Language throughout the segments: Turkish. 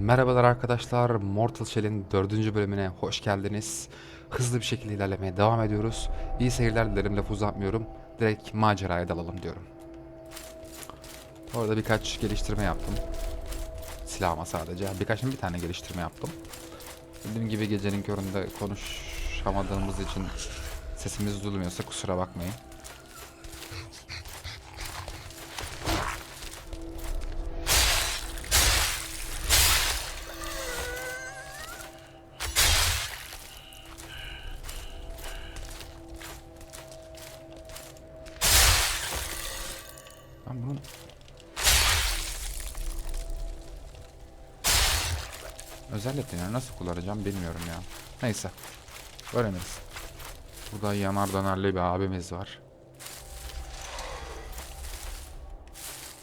Merhabalar arkadaşlar, Mortal Shell'in dördüncü bölümüne hoş geldiniz. Hızlı bir şekilde ilerlemeye devam ediyoruz. İyi seyirler dilerim, lafı uzatmıyorum. Direkt maceraya dalalım diyorum. Orada birkaç geliştirme yaptım. Silahıma sadece. Birkaç bir tane geliştirme yaptım. Dediğim gibi gecenin köründe konuşamadığımız için sesimiz duyulmuyorsa kusura bakmayın. Yeteneği nasıl kullanacağım bilmiyorum ya. Neyse. Öğreniriz. Burada yanar dönerli bir abimiz var.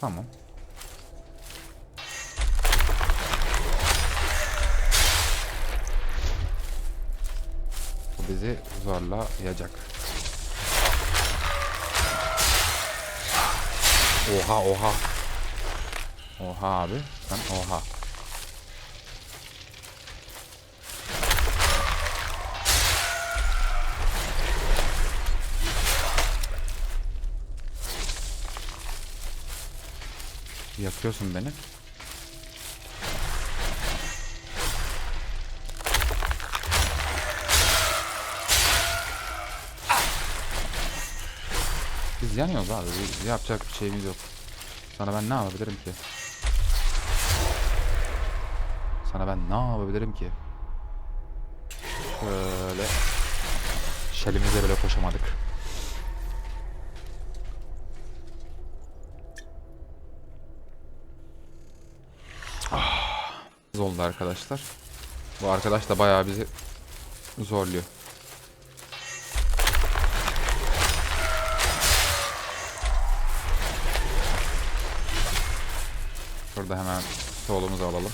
Tamam. Bu bizi zorlayacak. Oha oha. Oha abi. Sen oha. Yakıyorsun beni. Biz yanıyoruz abi. Biz yapacak bir şeyimiz yok. Sana ben ne yapabilirim ki? Sana ben ne yapabilirim ki? Şöyle Şelimize bile koşamadık. Oldu arkadaşlar. Bu arkadaş da bayağı bizi zorluyor. Şurada hemen solumuzu alalım.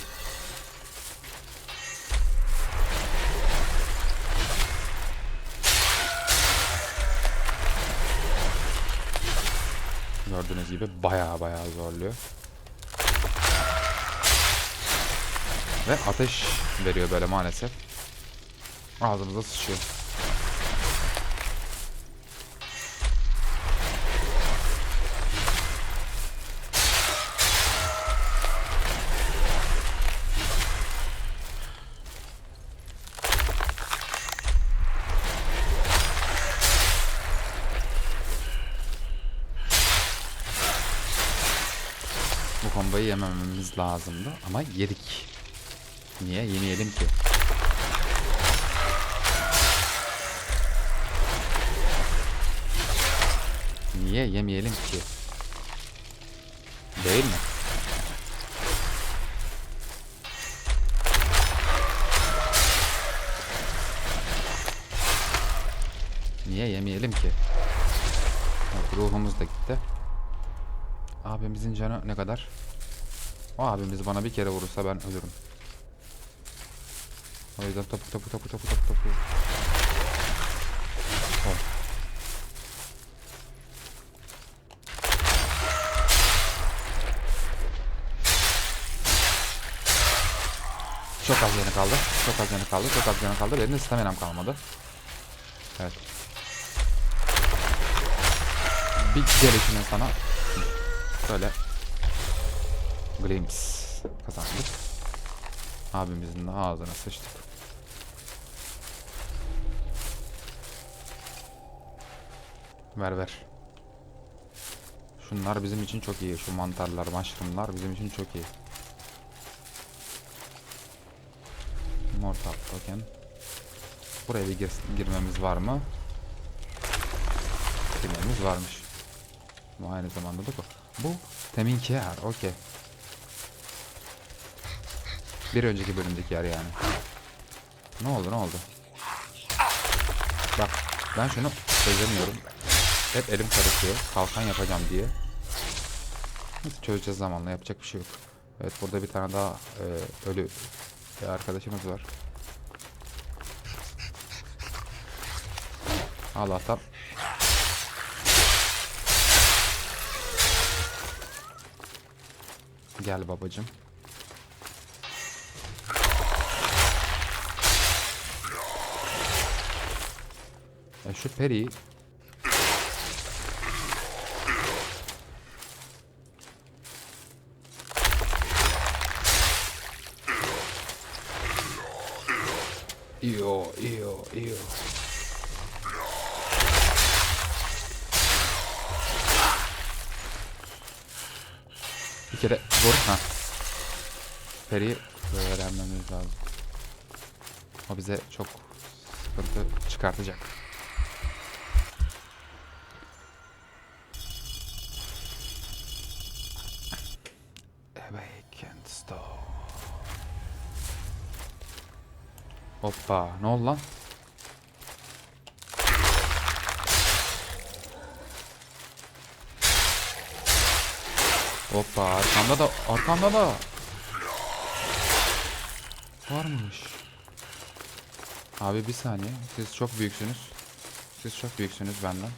Gördüğünüz gibi baya baya zorluyor. Ve ateş veriyor böyle maalesef. Ağzımıza sıçıyor. Bu kombayı yemememiz lazımdı ama yedik. Niye? Yemeyelim ki. Niye yemeyelim ki? Değil mi? Niye yemeyelim ki? Ruhumuz da gitti. Abimizin canı ne kadar? O abimiz bana bir kere vurursa ben ölürüm. O yüzden topu topu topu topu topu topu. Oh. Çok az yanı kaldı. Çok az yanı kaldı. Çok az yanı kaldı. Benim de staminam kalmadı. Evet. Bir gelişine sana Böyle Glimpse kazandık. Abimizin de ağzına sıçtık. Ver ver. Şunlar bizim için çok iyi. Şu mantarlar, mushroomlar bizim için çok iyi. Mortal token. Buraya bir gir girmemiz var mı? Girmemiz varmış. Bu aynı zamanda da bu. Bu teminki yer. Okey. Bir önceki bölümdeki yer yani. Ne oldu ne oldu? Bak ben şunu çözemiyorum. Hep elim karışıyor. Kalkan yapacağım diye. Neyse çözeceğiz zamanla. Yapacak bir şey yok. Evet burada bir tane daha e, ölü e, arkadaşımız var. Allah'tan. Gel babacım. E, şu periyi İyo, iyo, iyo. Bir kere vur. Ha. Peri'yi öğrenmemiz lazım. O bize çok sıkıntı çıkartacak. Hoppa ne oldu lan? Hoppa arkamda da arkamda da varmış. Abi bir saniye siz çok büyüksünüz. Siz çok büyüksünüz benden.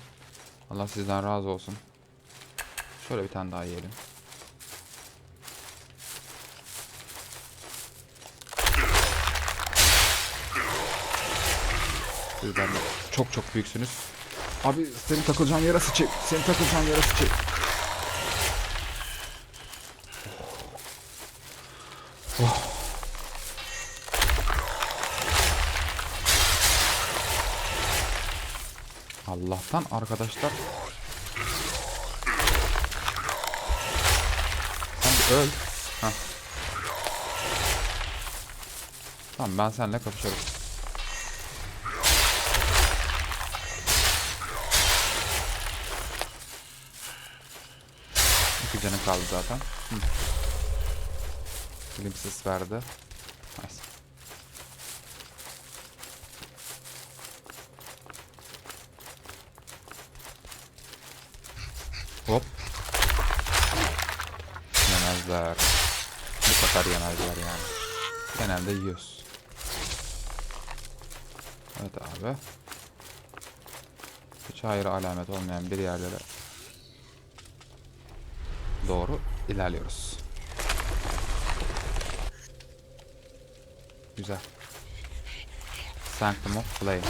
Allah sizden razı olsun. Şöyle bir tane daha yiyelim. Siz çok çok büyüksünüz. Abi senin takılacağın yere sıçayım. Senin takılacağın yere sıçayım. Oh. Allah'tan arkadaşlar Sen öl. Heh. Tamam ben seninle kapışırım. İki canı kaldı zaten. Hı. Glimpses verdi. Nice. Hop. Yemezler. Bu kadar yemezler yani. Genelde yiyoruz. Evet abi. Hiç hayır alamet olmayan bir yerlere doğru ilerliyoruz. Güzel. Sanctum of Flame.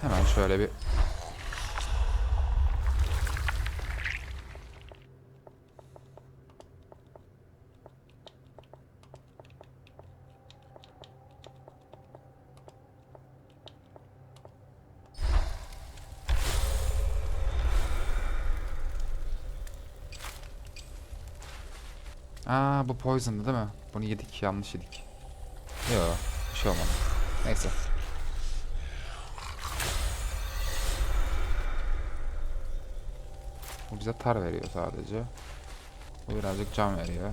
Hemen şöyle bir Aa bu poison'dı değil mi? Bunu yedik yanlış yedik. Yo bir şey olmadı. Neyse. Bu bize tar veriyor sadece. Bu birazcık can veriyor.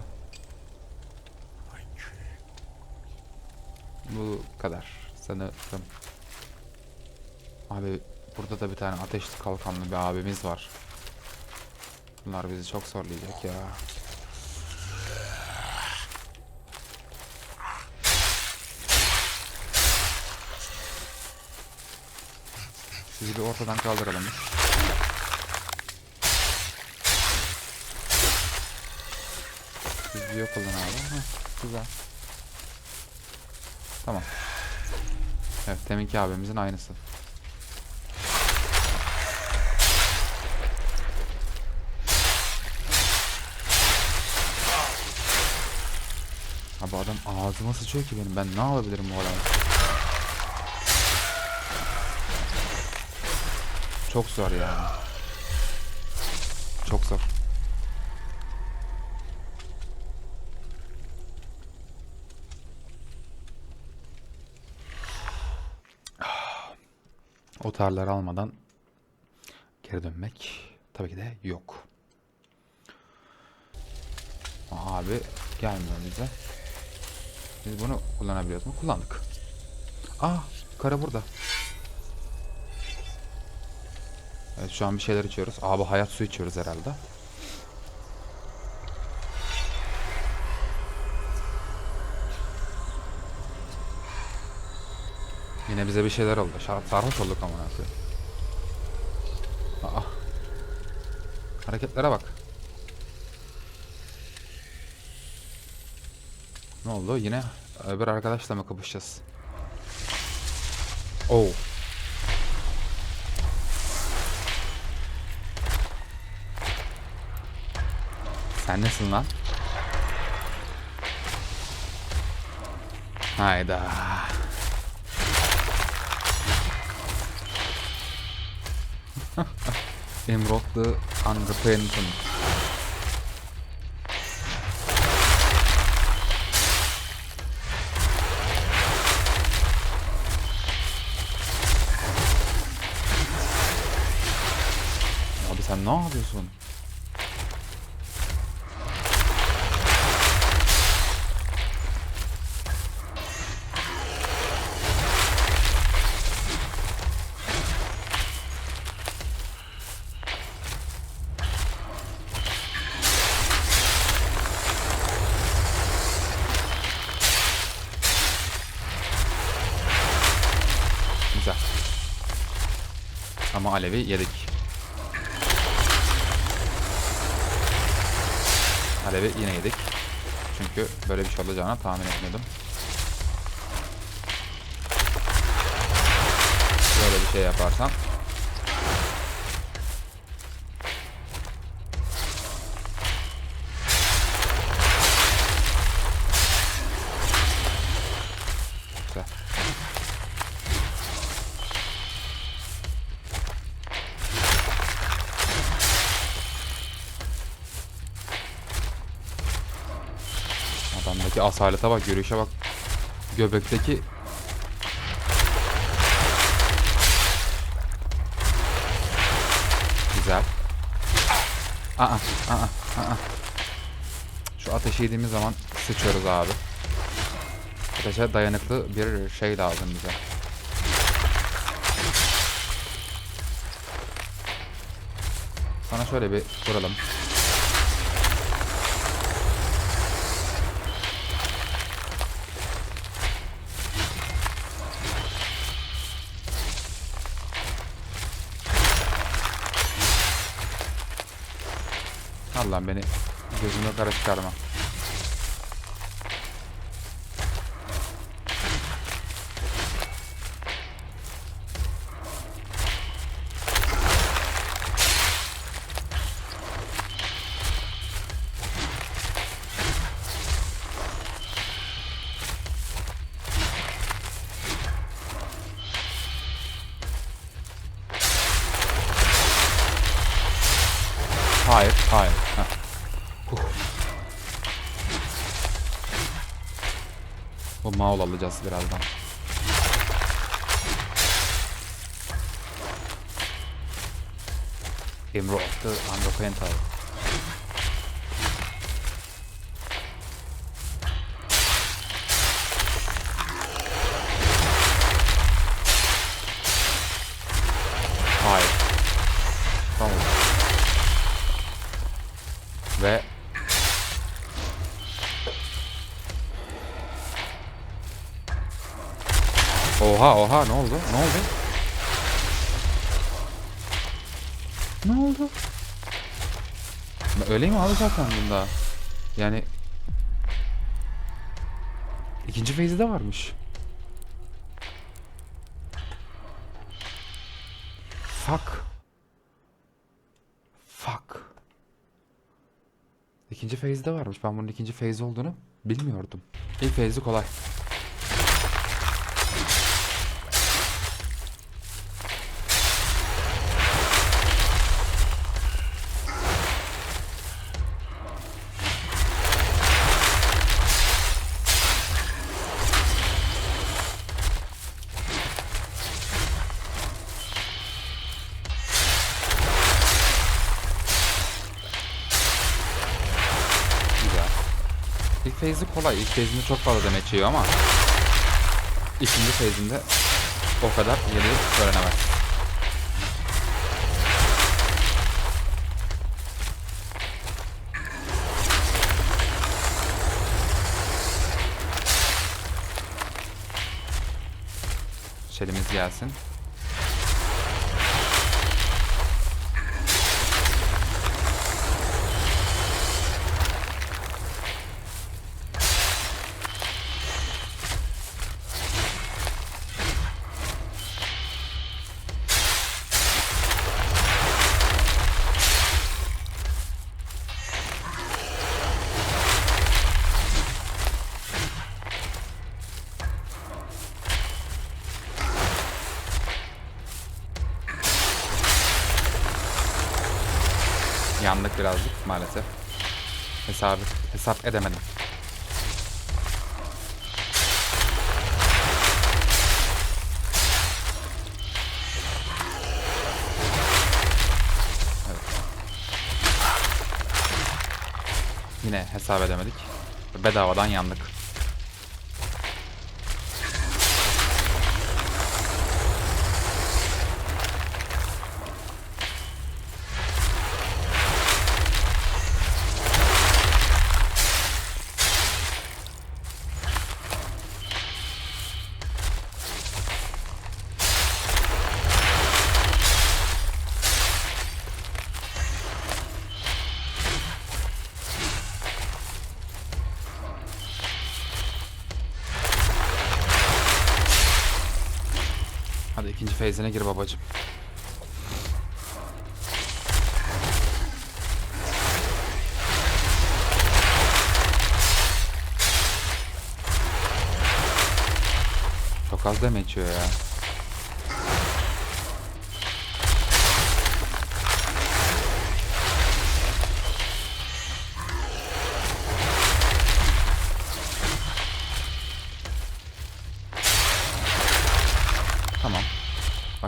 Bu kadar sanırım. Abi burada da bir tane ateşli kalkanlı bir abimiz var. Bunlar bizi çok zorlayacak ya. Sizi bir ortadan kaldıralım. Siz yok olun abi. Heh, güzel. Tamam. Evet deminki abimizin aynısı. Abi adam ağzıma sıçıyor ki benim. Ben ne yapabilirim bu adamı? Çok zor yani. Çok zor. O tarları almadan geri dönmek tabii ki de yok. Abi gelmiyor bize. Biz bunu kullanabiliyoruz mu? Kullandık. Ah, kara burada. Evet şu an bir şeyler içiyoruz. Abi hayat su içiyoruz herhalde. Yine bize bir şeyler oldu. Sarhoş olduk ama nasıl? Aa. Hareketlere bak. Ne oldu? Yine öbür arkadaşla mı kapışacağız? Oh. Sen nesin lan? Hayda. Emerald the Unrepentant. Abi sen ne yapıyorsun? Güzel. Ama alevi yedik. Alevi yine yedik. Çünkü böyle bir şey olacağını tahmin etmiyordum. Böyle bir şey yaparsam asalete bak, yürüyüşe bak. Göbekteki Güzel. Aa, aa, aa. Şu ateşi yediğimiz zaman sıçıyoruz abi. Ateşe dayanıklı bir şey lazım bize. Sana şöyle bir vuralım. Allah'ım beni gözüme kara çıkarma. Hayır, hayır. Maul alacağız birazdan. Emerald the Unrepentant. Oha oha ne oldu? Ne oldu? Ne oldu? Ben Öyleyim abi zaten bunda. Yani ikinci phase'i de varmış. Fuck. Fuck. İkinci phase'de varmış. Ben bunun ikinci phase olduğunu bilmiyordum. İlk phase'i kolay. Kolay. İlk phase'inde çok fazla damage yiyor ama ikinci phase'inde o kadar yeri öğrenemez. Şelimiz gelsin. Birazcık maalesef. Hesabı hesap edemedim. Evet. Yine hesap edemedik. Bedavadan yandık. Feyzine gir babacım. Çok az deme içiyor ya.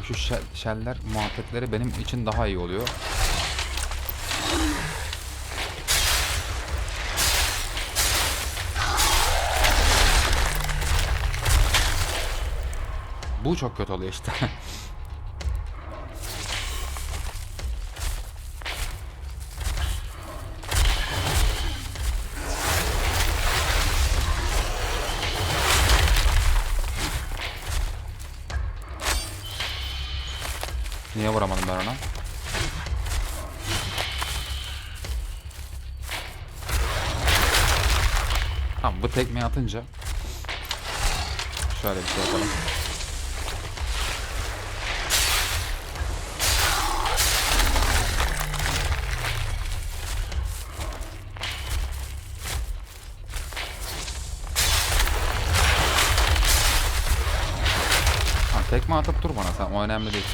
Şu şel- şeller muhabbetleri benim için daha iyi oluyor. Bu çok kötü oluyor işte. Niye vuramadım ben ona? Tamam bu tekmeyi atınca şöyle bir şey yapalım. Tekme atıp dur bana sen o önemli değil.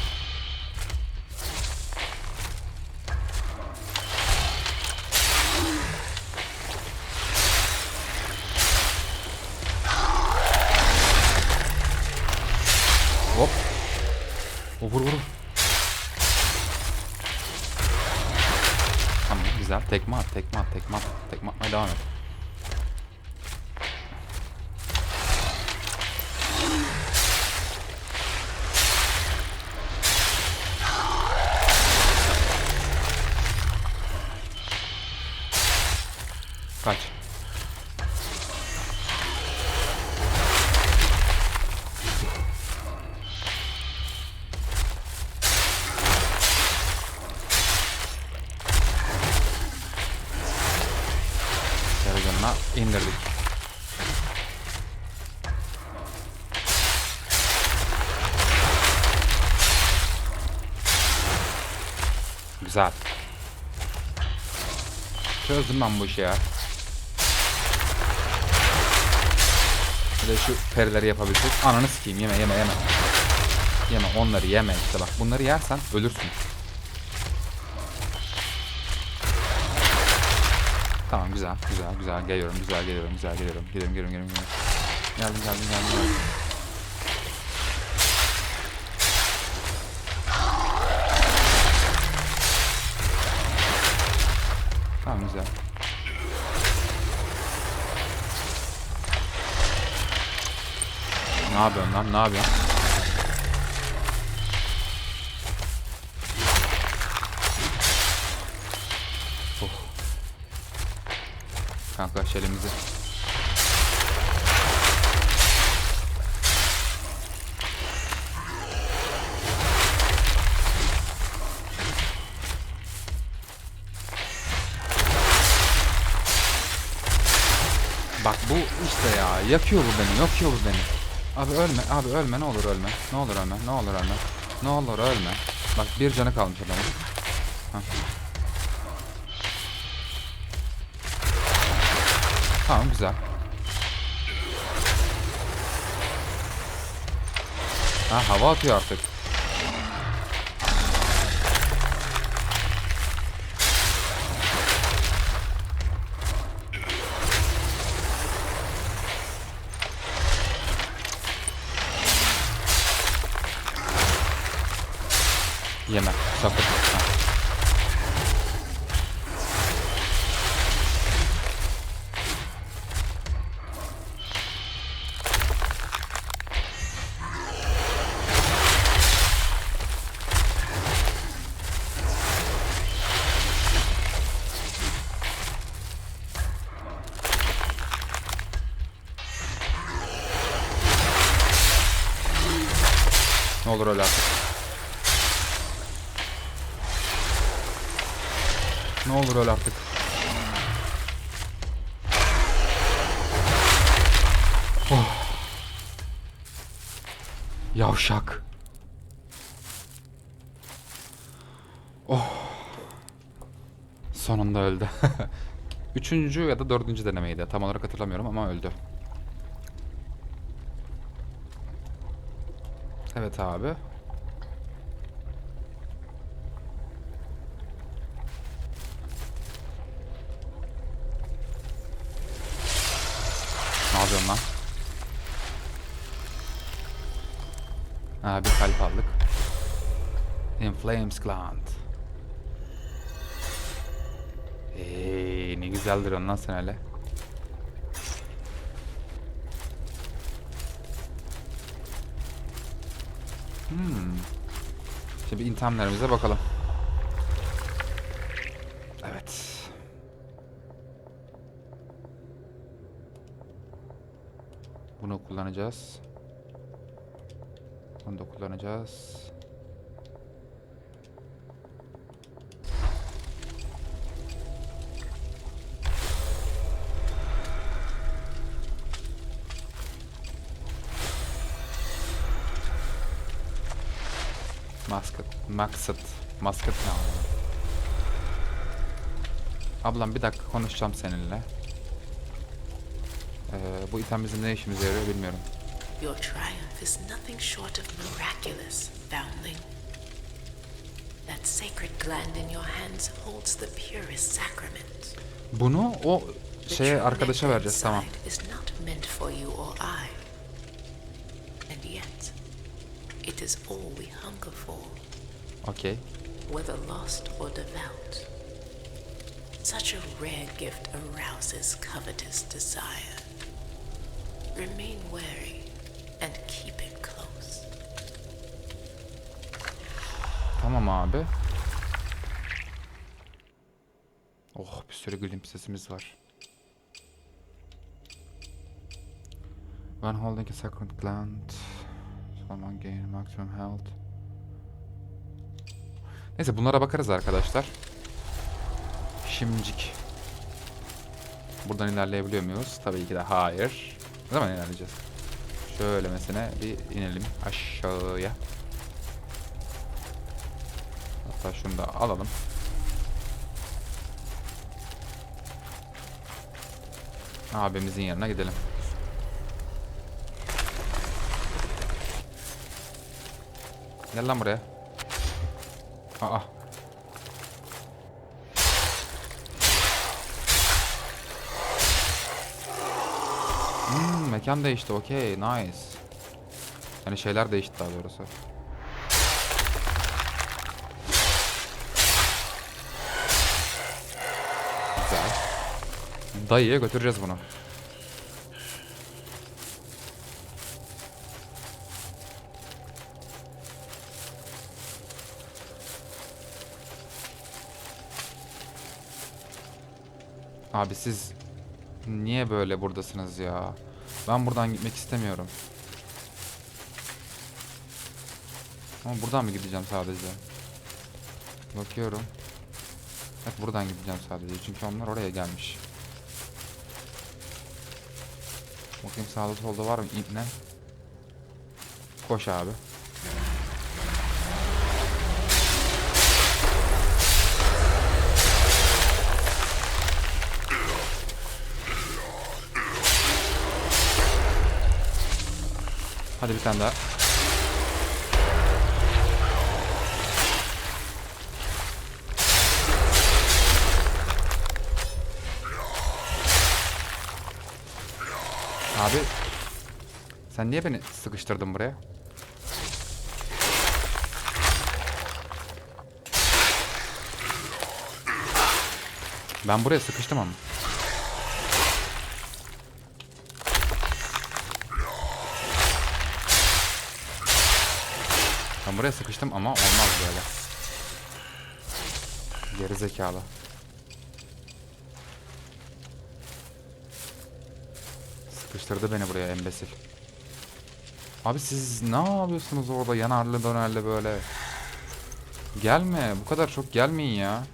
Kaç. Yarıcanına indirdik. Güzel. Çözdüm ben bu işi ya. De şu perileri yapabilsek. Ananı sikeyim yeme yeme yeme. Yeme onları yeme işte bak. Bunları yersen ölürsün. Tamam güzel güzel güzel geliyorum güzel geliyorum güzel geliyorum geliyorum geliyorum geliyorum geliyorum. Geldim geldim geldim geldim. Tamam güzel. Ne yapıyorsun lan ne yapıyorsun? Oh. Kanka şelimizi. Bak bu işte ya yakıyor bu beni yakıyor bu beni. Abi ölme abi ölme ne olur ölme. Ne olur ölme ne olur ölme. Ne olur ölme. Bak bir canı kalmış adamın. Hah. Tamam güzel. Ha hava atıyor artık. Ne olur öyle artık. Ne olur öyle artık. Oh. Yavşak. Oh. Sonunda öldü. Üçüncü ya da dördüncü denemeydi. Tam olarak hatırlamıyorum ama öldü. Evet abi. Ne yapıyorsun lan? Ha bir kalp aldık. In Flames Gland. Eee ne güzeldir ondan sen hele. Hmm. Şimdi intihamlarımıza bakalım. Evet. Bunu kullanacağız. Bunu da kullanacağız. Ne anlamı? Ablam bir dakika konuşacağım seninle. Ee, bu item bizim ne işimize yarıyor bilmiyorum. Your triumph is nothing short of miraculous, Foundling. That sacred gland in your hands holds the purest sacrament. Bunu o şeye arkadaşa vereceğiz tamam. is not meant for you or I. And yet, it is all we hunger for, Okey. Whether lost or devout. Such a rare gift arouses covetous desire. Remain wary and keep it close. Tamam abi. Oh bir sürü gülüm sesimiz var. When holding a sacred gland, someone gain maximum health. Neyse bunlara bakarız arkadaşlar. Şimdicik. Buradan ilerleyebiliyor muyuz? Tabii ki de hayır. Ne zaman ilerleyeceğiz? Şöyle mesela bir inelim aşağıya. Hatta şunu da alalım. Abimizin yanına gidelim. Gel lan buraya. Aa. Hmm, mekan değişti. Okey, nice. Yani şeyler değişti daha doğrusu. Güzel. Dayıya götüreceğiz bunu. Abi siz niye böyle buradasınız ya? Ben buradan gitmek istemiyorum. Ama buradan mı gideceğim sadece? Bakıyorum. Evet buradan gideceğim sadece çünkü onlar oraya gelmiş. Bakayım sağda solda var mı ne? Koş abi. Hadi bir tane daha. Abi sen niye beni sıkıştırdın buraya? Ben buraya sıkıştım ama. Ben buraya sıkıştım ama olmaz böyle. Geri zekalı. Sıkıştırdı beni buraya embesil. Abi siz ne yapıyorsunuz orada yanarlı dönerli böyle? Gelme. Bu kadar çok gelmeyin ya.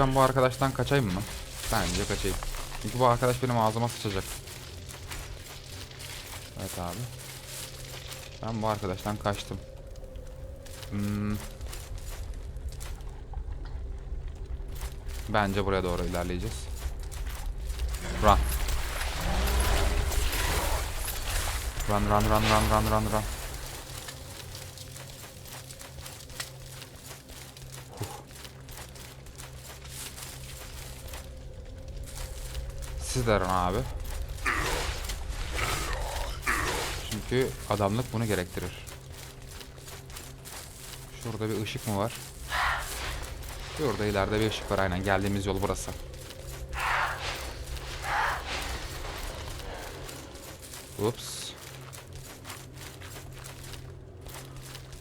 Ben bu arkadaştan kaçayım mı? Bence kaçayım. Çünkü bu arkadaş benim ağzıma sıçacak. Evet abi. Ben bu arkadaştan kaçtım. Hmm. Bence buraya doğru ilerleyeceğiz. Run. Run run run run run run run. Siz de abi. Çünkü adamlık bunu gerektirir. Şurada bir ışık mı var? Şurada ileride bir ışık var aynen. Geldiğimiz yol burası. Ups.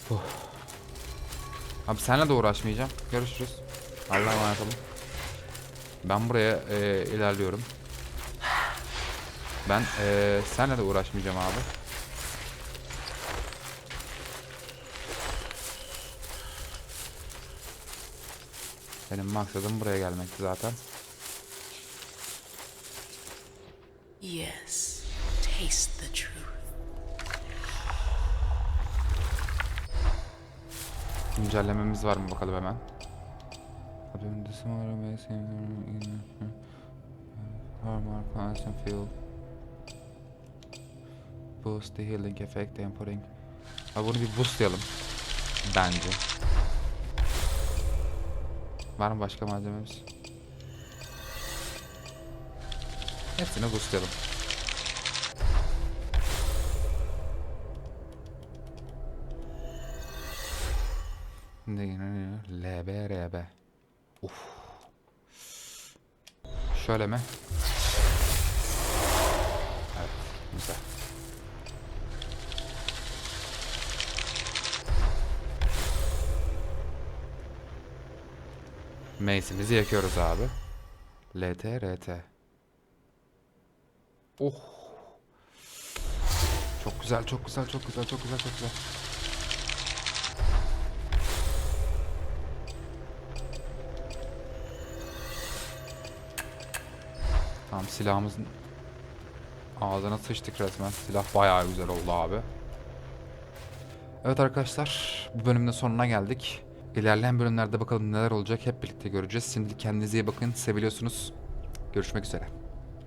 Huh. Abi seninle de uğraşmayacağım. Görüşürüz. Allah'a emanet olun. Ben buraya e, ilerliyorum. Ben e, seninle de uğraşmayacağım abi. Benim maksadım buraya gelmekti zaten. Yes, taste the truth. Güncellememiz var mı bakalım hemen. Boost the healing effect and putting. Abi bunu bir boostlayalım. Bence. Var mı başka malzememiz? Hepsini boostlayalım. LBRB. Uf. Şöyle mi? Mace'imizi yakıyoruz abi. LT, RT. Oh. Çok güzel, çok güzel, çok güzel, çok güzel, çok güzel. Tamam silahımızın ağzına sıçtık resmen. Silah bayağı güzel oldu abi. Evet arkadaşlar bu bölümün sonuna geldik. İlerleyen bölümlerde bakalım neler olacak hep birlikte göreceğiz. Şimdi kendinize iyi bakın. Seviliyorsunuz. Görüşmek üzere.